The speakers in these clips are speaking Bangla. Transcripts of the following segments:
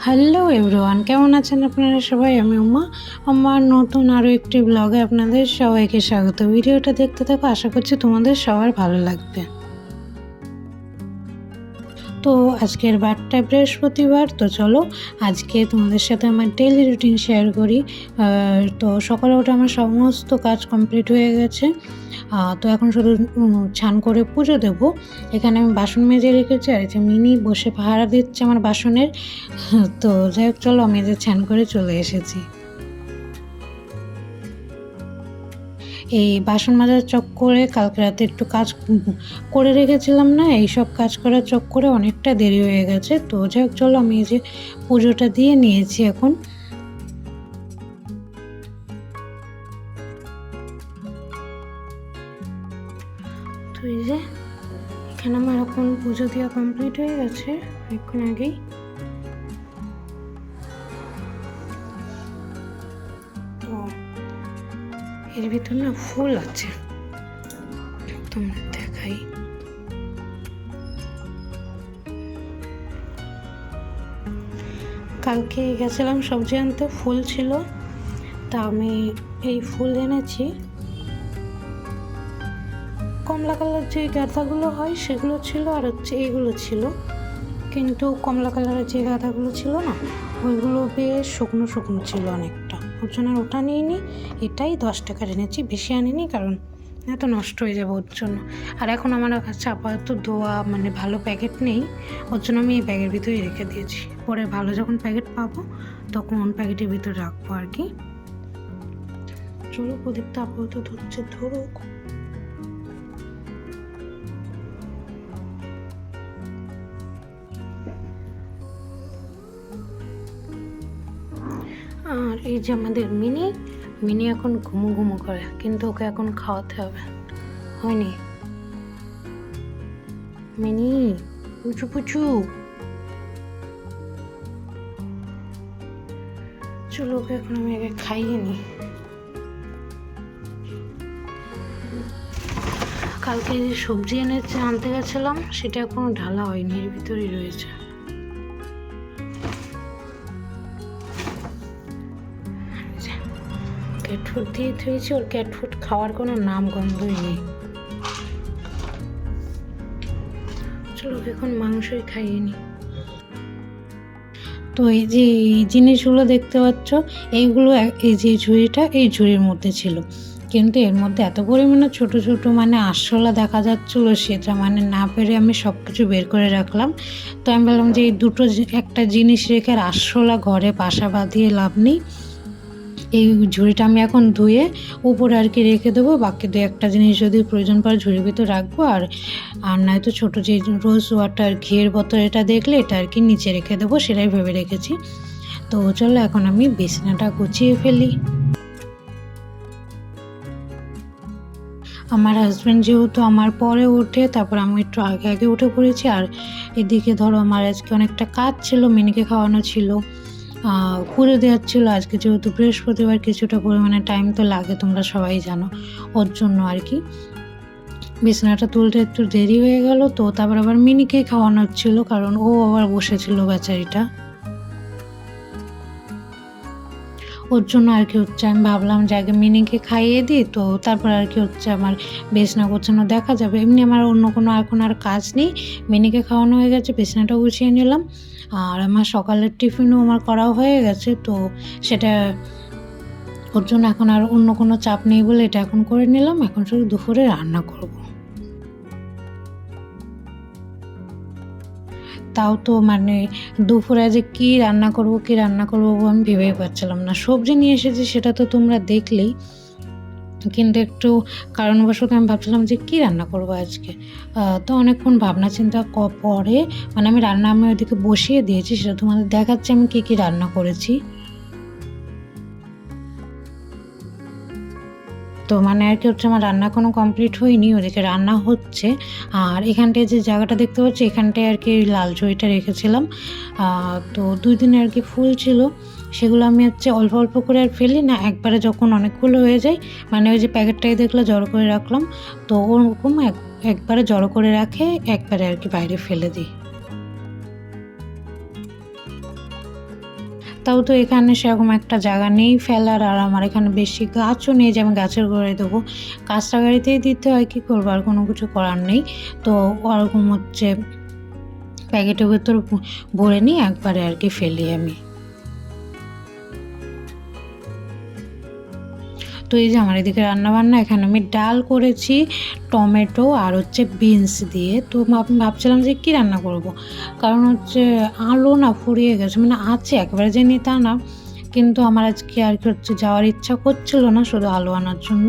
হ্যালো এভরিওয়ান কেমন আছেন আপনারা সবাই? আমি উমা। আমার নতুন আরও একটি ব্লগে আপনাদের সবাইকে স্বাগত। ভিডিওটা দেখতে থাকো, আশা করছি তোমাদের সবার ভালো লাগবে। তো আজকের বারটা বৃহস্পতিবার, তো চলো আজকে তোমাদের সাথে আমার ডেইলি রুটিন শেয়ার করি। তো সকালে উঠে আমার সমস্ত কাজ কমপ্লিট হয়ে গেছে। তো এখন শুধু ছান করে পুজো দেবো। এখানে আমি বাসন মেজে রেখেছি, আর যে মিনি বসে পাহারা দিচ্ছে আমার বাসনের। তো যাই হোক, চলো আমি এদের ছান করে চলে এসেছি। এই বাসন মাজার চক্করে কালকে রাতে একটু কাজ করে রেখেছিলাম না, এই সব কাজ করার চক্করে অনেকটা দেরি হয়ে গেছে। তো যাই হোক, চলো আমি এই যে পুজোটা দিয়ে নিয়েছি এখন। এই যে, এখানে আমার এখন পুজো দেওয়া কমপ্লিট হয়ে গেছে, এখন আগেই। তো এর ভিতর না ফুল আছে। তোমরা দেখাই। কালকে গেছিলাম সবজি আনতে, ফুল ছিল। তা আমি এই ফুল এনেছি। কমলা কালার যে গাঁদাগুলো হয় সেগুলো ছিল আর হচ্ছে এইগুলো ছিল। কিন্তু কমলা কালারের যে গাঁদাগুলো ছিল না, ওইগুলো বেশ শুকনো শুকনো ছিল অনেকটা আর ওটা নিয়ে নিই এটাই দশ টাকার এনেছি, বেশি আনিনি কারণ এত নষ্ট হয়ে যাবে ওর জন্য। আর এখন আমার কাছে আপাতত দোয়া মানে ভালো প্যাকেট নেই, ওর জন্য আমি এই ব্যাগের ভিতরেই রেখে দিয়েছি। পরে ভালো যখন প্যাকেট পাবো, তখন প্যাকেটের ভিতরে রাখব আর কি। চলো প্রদীপটা আপাতত ধরছে, ধরুক। আর এই যে আমাদের মিনি মিনি এখন ঘুমো ঘুমো করে, কিন্তু ওকে এখন খাওয়াতে হবে। হয়নি। মিনি পুচু পুচু। চলো ওকে এখন আমি আগে খাইয়ে নিই কালকে যে সবজি এনে আনতে গেছিলাম, সেটা এখনও ঢালা হয়নি, এর ভিতরেই রয়েছে। ক্যাটফুড দিয়ে থুয়েছি ওর ক্যাটফুড খাওয়ার কোনো নাম গন্ধই নেই। চলো এখন মাংসই খাইয়ে নি। তো এই যে এই জিনিসগুলো দেখতে পাচ্ছ, এইগুলো এই যে ঝুড়িটা, এই ঝুড়ির মধ্যে ছিল। কিন্তু এর মধ্যে এত পরিমাণে ছোট ছোট মানে আরশোলা দেখা যাচ্ছিল, সেটা মানে না পেরে আমি সব কিছু বের করে রাখলাম। তো আমি বললাম যে এই দুটো একটা জিনিস রেখে আর আরশোলা ঘরে বাসা বাঁধিয়ে লাভ নেই। এই ঝুড়িটা আমি এখন ধুয়ে উপরে আর কি রেখে দেবো। বাকি দু একটা জিনিস যদি প্রয়োজন পড়ে ঝুড়ির ভিতরে রাখব। আর আর নয়তো ছোটো যে রোজ ওয়াটার ঘিয়ের বোতল এটা দেখলে এটা আর কি নিচে রেখে দেবো, সেটাই ভেবে রেখেছি। তো চলো এখন আমি বিছানাটা গুছিয়ে ফেলি। আমার হাজব্যান্ড যেহেতু আমার পরে ওঠে, তারপর আমি একটু আগে আগে উঠে পড়েছি। আর এদিকে ধরো আমার আজকে অনেকটা কাজ ছিল মিনিকে খাওয়ানো ছিল। পুরো দেওয়ার ছিল। আজকে যেহেতু বৃহস্পতিবার, কিছুটা পরিমাণে টাইম তো লাগে, তোমরা সবাই জানো ওর জন্য আর কি। বিছানাটা তুলতে একটু দেরি হয়ে গেল, তো তারপর আবার মিনিকে খাওয়ানোর ছিল, কারণ ও আবার বসেছিল বেচারিটা। ওর জন্য আর কি হচ্ছে, আমি ভাবলাম যে আগে মিনিকে খাইয়ে দিই, তো তারপর আর কি হচ্ছে আমার বিছনা গোছানো দেখা যাবে। এমনি আমার অন্য কোনো এখন আর কাজ নেই, মিনিকে খাওয়ানো হয়ে গেছে বিছানাটা গুছিয়ে নিলাম। আর আমার সকালের টিফিনও আমার করা হয়ে গেছে, তো সেটা ওর জন্য এখন আর অন্য কোনো চাপ নেই বলে এটা এখন করে নিলাম। এখন শুধু দুপুরে রান্না করব। তাও তো মানে দুপুরে যে কি রান্না করব, কি রান্না করব আমি ভেবেই পাচ্ছিলাম না। সবজি নিয়ে এসেছি সেটা তো তোমরা দেখলেই। কিন্তু একটু কারণবশত আমি ভাবছিলাম যে কি রান্না করব আজকে। তো অনেকক্ষণ ভাবনা চিন্তা ক- পরে মানে আমি রান্না আমি ওইদিকে বসিয়ে দিয়েছি, সেটা তোমাদের দেখাচ্ছে আমি কি কি রান্না করেছি। তো মানে আর কি হচ্ছে আমার রান্না কোনো কমপ্লিট হয়নি, ওদিকে রান্না হচ্ছে। আর এখানটায় যে জায়গাটা দেখতে পাচ্ছি, এখানটায় আর কি লাল ঝুড়িটা রেখেছিলাম। তো দুই দিনে আর কি ফুল ছিল। সেগুলো আমি হচ্ছে অল্প অল্প করে আর ফেলি না, একবারে যখন অনেকগুলো হয়ে যায় মানে ওই যে প্যাকেটটাই দেখলে জড়ো করে রাখলাম। তো ওরকম এক, একবারে জড়ো করে রাখে, একবারে আর কি বাইরে ফেলে দিই। তাও তো এখানে সেরকম একটা জায়গা নেই ফেলার, আর আমার এখানে বেশি গাছও নেই যে আমি গাছের গোড়ায় দেবো। কাঁচটা গাড়িতেই দিতে হয়, কী করব? আর কোনো কিছু করার নেই। তো ওরকম হচ্ছে, প্যাকেটের ভেতর ভরে নিই একবারে আর কি ফেলি আমি। তো এই যে আমার এদিকে রান্নাবান্না, এখানে আমি ডাল করেছি, টমেটো আর হচ্ছে বিনস দিয়ে। তো ভাবছিলাম যে কী রান্না করব। কারণ হচ্ছে আলু না ফুরিয়ে গেছে মানে আছে, একেবারে যে তা না। কিন্তু আমার আজকে আর কি হচ্ছে যাওয়ার ইচ্ছা করছিল না শুধু আলু আনার জন্য।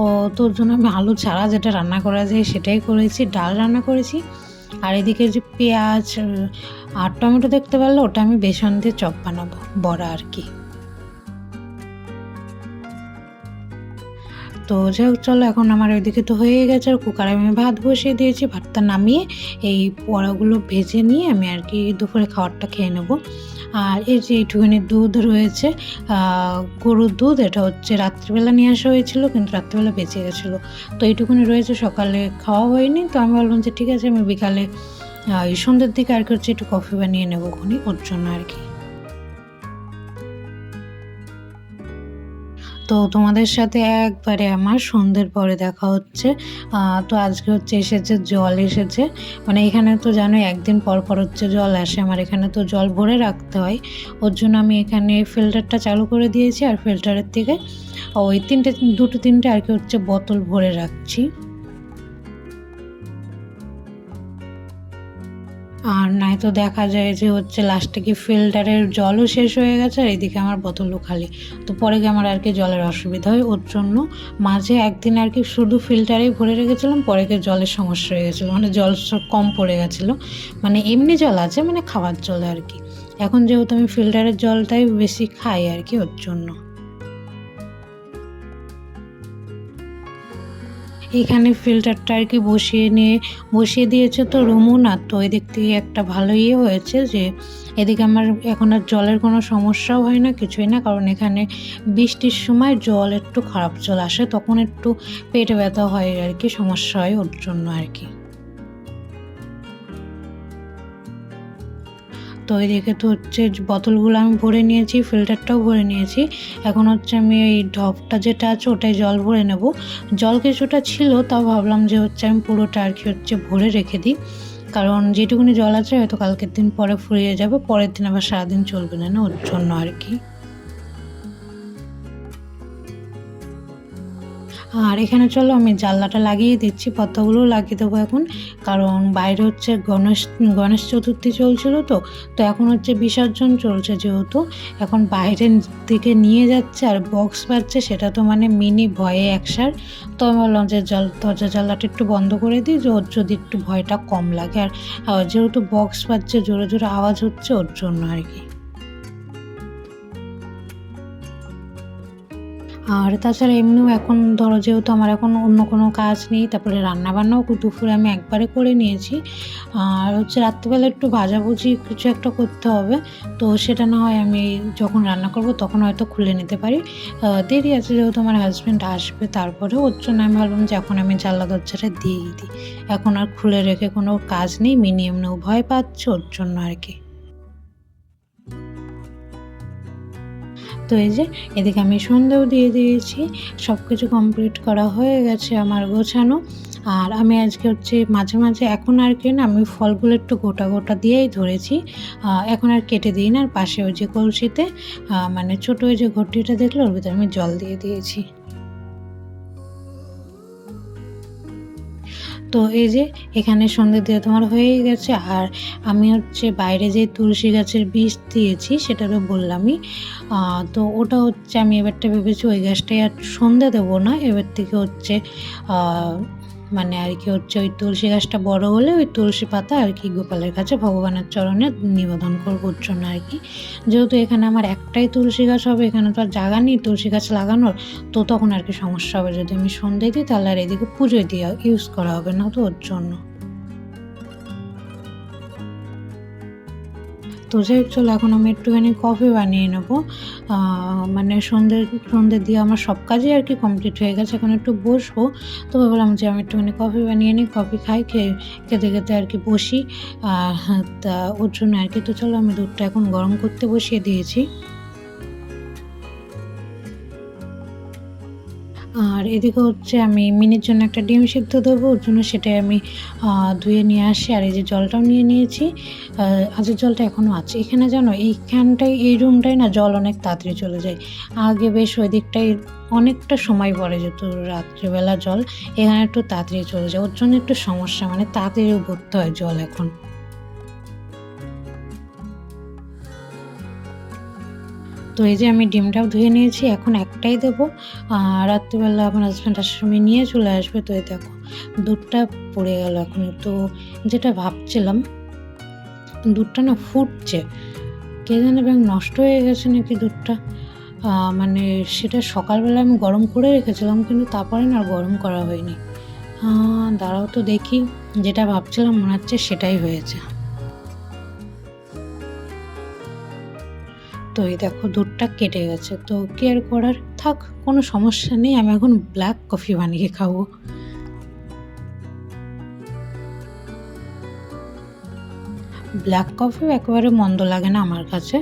ও, তোর জন্য আমি আলু ছাড়া যেটা রান্না করা যায় সেটাই করেছি, ডাল রান্না করেছি। আর এদিকে যে পেঁয়াজ আর টমেটো দেখতে পারলে ওটা আমি বেসন দিয়ে চপ বানাবো, বড়া আর কি। তো যাই হোক, চলো, এখন আমার ওইদিকে তো হয়ে গেছে। আর কুকারে আমি ভাত বসিয়ে দিয়েছি, ভাতটা নামিয়ে এই পড়াগুলো ভেজে নিয়ে আমি আর কি দুপুরে খাবারটা খেয়ে নেব। আর এই যে এইটুখানি দুধ রয়েছে গরুর দুধ, এটা হচ্ছে রাত্রিবেলা নিয়ে আসা হয়েছিল, কিন্তু রাত্রিবেলা বেঁচে গেছিল। তো এইটুকুনি রয়েছে, সকালে খাওয়া হয়নি, তো আমি বললাম যে ঠিক আছে, আমি বিকালে এই সন্ধ্যের দিকে আর কি হচ্ছে একটু কফি বানিয়ে নেব ওখানে ওর জন্য আর কি। তো তোমাদের সাথে একবারে আমার সন্ধ্যের পরে দেখা হচ্ছে। তো আজকে হচ্ছে এসেছে, জল এসেছে। মানে এখানে তো জানো একদিন পর পর হচ্ছে জল আসে, আমার এখানে তো জল ভরে রাখতে হয়। ওর জন্য আমি এখানে ফিল্টারটা চালু করে দিয়েছি আর ফিল্টারের থেকে ওই তিনটে, দুটো তিনটে আর কি হচ্ছে বোতল ভরে রাখছি। আর নাই তো দেখা যায় যে হচ্ছে লাস্টে কি ফিল্টারের জলও শেষ হয়ে গেছে আর এদিকে আমার বোতলও খালি। তো পরে গিয়ে আমার আর কি জলের অসুবিধা হয়, ওর জন্য মাঝে একদিন আর কি শুধু ফিল্টারেই ভরে রেখেছিলাম, পরে গিয়ে জলের সমস্যা হয়ে গেছিল মানে জল কম পড়ে গেছিল। মানে এমনি জল আছে মানে খাওয়ার জল আর কি। এখন যেহেতু আমি ফিল্টারের জলটাই বেশি খাই আর কি ওর জন্য। এখানে ফিল্টারটা আর কি বসিয়ে নিয়ে, বসিয়ে দিয়েছে তো রুমুনা তো এদিক থেকে একটা ভালো ইয়ে হয়েছে যে, এদিকে আমার এখন আর জলের কোনো সমস্যাও হয় না, কিছুই না, কারণ এখানে বৃষ্টির সময় জল একটু খারাপ জল আসে, তখন একটু পেটে ব্যথা হয় আর কি, সমস্যা হয় ওর জন্য আর কি। তো এদিকে তো হচ্ছে বোতলগুলো আমি ভরে নিয়েছি, ফিল্টারটাও ভরে নিয়েছি। এখন হচ্ছে আমি এই ঢপটা যেটা আছে ওটাই জল ভরে নেব। জল কিছুটা ছিল, তাও ভাবলাম যে হচ্ছে আমি পুরোটা আর কি হচ্ছে ভরে রেখে দিই। কারণ যেটুকুনি জল আছে হয়তো কালকের দিন পরে ফুরিয়ে যাবে, পরের দিন আবার সারাদিন চলবে না না? ওর জন্য আর কি। আর এখানে চলো, আমি জানলাটা লাগিয়ে দিচ্ছি পর্দাগুলো লাগিয়ে দেবো এখন। কারণ বাইরে হচ্ছে গণেশ গণেশ চতুর্থী চলছিল তো তো এখন হচ্ছে বিসর্জন চলছে যেহেতু। এখন বাইরের দিকে নিয়ে যাচ্ছে আর বক্স বাজছে, সেটা তো মানে মিনি ভয়ে একসার। তো আমি বললাম যে জল, দরজা, জানলাটা একটু বন্ধ করে দিই, যে ওর যদি একটু ভয়টা কম লাগে। আর যেহেতু বক্স বাজছে, জোরে জোরে আওয়াজ হচ্ছে ওর জন্য আর কি। আর তাছাড়া এমনিও এখন ধরো যেহেতু আমার এখন অন্য কোনো কাজ নেই, তারপরে রান্নাবান্নাও দুপুরে আমি একবারে করে নিয়েছি। আর হচ্ছে রাত্রিবেলা একটু ভাজাভুজি কিছু একটা করতে হবে, তো সেটা না হয় আমি যখন রান্না করব তখন হয়তো খুলে নিতে পারি। দেরি আছে যেহেতু আমার হাজব্যান্ড আসবে তারপরে ওর জন্য আমি ভাবলাম যে এখন আমি জানলা দরজাটা দিয়েই দিই। এখন আর খুলে রেখে কোনো কাজ নেই মিনিমাম ভয় পাচ্ছে ওর জন্য আর কি। তো এই যে এদিকে আমি সন্ধ্যেও দিয়ে দিয়েছি। সব কিছু কমপ্লিট করা হয়ে গেছে আমার গোছানো। আর আমি আজকে হচ্ছে মাঝে মাঝে এখন আর কি না, আমি ফলগুলো একটু গোটা গোটা দিয়েই ধরেছি। এখন আর কেটে দিই না। আর পাশে ওই যে কলসিতে মানে ছোটো ওই যে ঘটিটা দেখলে, ওর ভিতরে আমি জল দিয়ে দিয়েছি। তো এই যে এখানে সন্ধে দিয়ে তোমার হয়ে গেছে আর আমি হচ্ছে বাইরে যে তুলসী গাছের বীজ দিয়েছি সেটারও বললামই। তো ওটা হচ্ছে আমি এবারটা ভেবেছি ওই গাছটাই আর সন্ধে দেবো না, এবার থেকে হচ্ছে মানে আর কি হচ্ছে, ওই তুলসী গাছটা বড় হলে ওই তুলসী পাতা আর কি গোপালের কাছে ভগবানের চরণে নিবেদন করব ওর জন্য আর কি। যেহেতু এখানে আমার একটাই তুলসী গাছ হবে, এখানে তো আর জায়গা নেই, তুলসী গাছ লাগানোর, তো তখন আর কি সমস্যা হবে। যদি আমি সন্ধ্যে দিই, তাহলে আর এদিকে পুজোয় দিয়ে ইউজ করা হবে না তো ওর জন্য। তো যাই হোক, চলো, এখন আমি একটুখানি কফি বানিয়ে নেব। মানে সন্ধ্যে সন্ধ্যে দিয়ে আমার সব কাজই আর কি কমপ্লিট হয়ে গেছে, এখন একটু বসবো। তো বললাম যে আমি একটুখানি কফি বানিয়ে নিই কফি খাই, খেয়ে, খেতে খেতে আর কি বসি। আর তা ওর জন্য আর কি, তো চলো, আমি দুধটা এখন গরম করতে বসিয়ে দিয়েছি। আর এদিকে হচ্ছে আমি মিনির জন্য একটা ডিম সিদ্ধ দেবো, ওর জন্য সেটাই আমি ধুয়ে নিয়ে আসি আর এই যে জলটাও নিয়ে নিয়েছি। আজের জলটা এখনও আছে। এখানে জানো এইখানটাই এই রুমটাই না জল অনেক তাড়াতাড়ি চলে যায়। আগে বেশ ওই দিকটাই অনেকটা সময় পড়ে যেত রাত্রিবেলা জল, এখানে একটু তাড়াতাড়ি চলে যায়। ওর জন্য একটু সমস্যা মানে তাড়াতাড়ি ভরতে হয় জল এখন। তো এই যে আমি ডিমটাও ধুয়ে নিয়েছি, এখন একটাই দেবো। রাত্রিবেলা আমার হাজব্যান্ড আসার সময় নিয়ে চলে আসবে, তো এই দেখো, দুধটা পড়ে গেল এখন। তো যেটা ভাবছিলাম, দুধটা না ফুটছে, কে জানে ব্যাং নষ্ট হয়ে গেছে নাকি দুধটা। মানে সেটা সকালবেলা আমি গরম করে রেখেছিলাম, কিন্তু তারপরে না আর গরম করা হয়নি। দাঁড়াও তো দেখি, যেটা ভাবছিলাম মনে হচ্ছে সেটাই হয়েছে। তো এই দেখো, দুধটা কেটে গেছে। তো কি আর করার থাক, কোনো সমস্যা নেই, আমি এখন ব্ল্যাক কফি বানিয়ে খাব। ব্ল্যাক কফিও একেবারে মন্দ লাগে না আমার কাছে।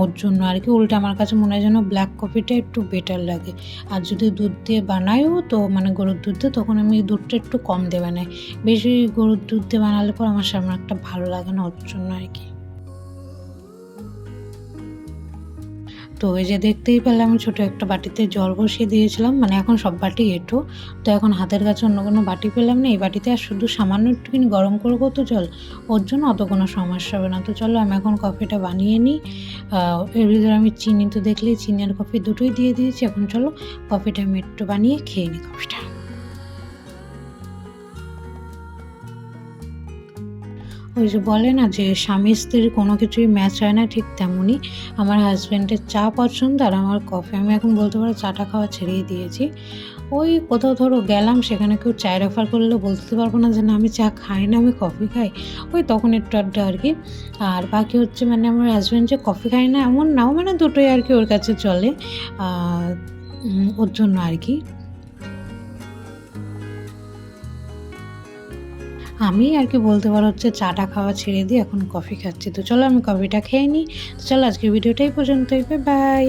ওর জন্য আর কি, উল্টে আমার কাছে মনে হয় যেন ব্ল্যাক কফিটা একটু বেটার লাগে। আর যদি দুধ দিয়ে বানাইও তো মানে গরুর দুধ দিয়ে, তখন আমি দুধটা একটু কম দিয়ে বানাই বেশি গরুর দুধ দিয়ে বানালে পর আমার সামনে একটা ভালো লাগে না, ওর জন্য আর কি। তো ওই যে দেখতেই পেলাম আমি ছোটো একটা বাটিতে জল বসিয়ে দিয়েছিলাম মানে এখন সব বাটি এঁটো তো এখন হাতের কাছে অন্য কোনো বাটি পেলাম না, এই বাটিতে আর শুধু সামান্য একটুখানি গরম করব তো জল ওর জন্য অত কোনো সমস্যা হবে না। তো চলো আমি এখন কফিটা বানিয়ে নিই। এর ভিতরে আমি চিনি তো দেখলেই, চিনি আর কফি দুটোই দিয়ে দিয়েছি। এখন চলো কফিটা আমি একটু বানিয়ে খেয়ে নিই কফিটা ওই যে বলে না যে স্বামী স্ত্রীর কোনো কিছুই ম্যাচ হয় না ঠিক তেমনই। আমার হাজব্যান্ডের চা পছন্দ আর আমার কফি আমি এখন বলতে পারো চাটা খাওয়া ছেড়েই দিয়েছি। ওই কোথাও ধরো গেলাম, সেখানে কেউ চায়ের অফার করলে বলতে পারব না যে না, আমি চা খাই না, আমি কফি খাই। ওই তখন একটু আড্ডা আর কি। আর বাকি হচ্ছে মানে আমার হাজব্যান্ড যে কফি খায় না, এমন নাও মানে দুটোই আর কি ওর কাছে চলে। ওর জন্য আর কি। আমি আর কি বলতে পারো হচ্ছে চাটা খাওয়া ছেড়ে দিয়ে এখন কফি খাচ্ছি। তো চলো আমি কফিটা খেয়ে নিই। তো চলো আজকের ভিডিওটাই পর্যন্তই। বাই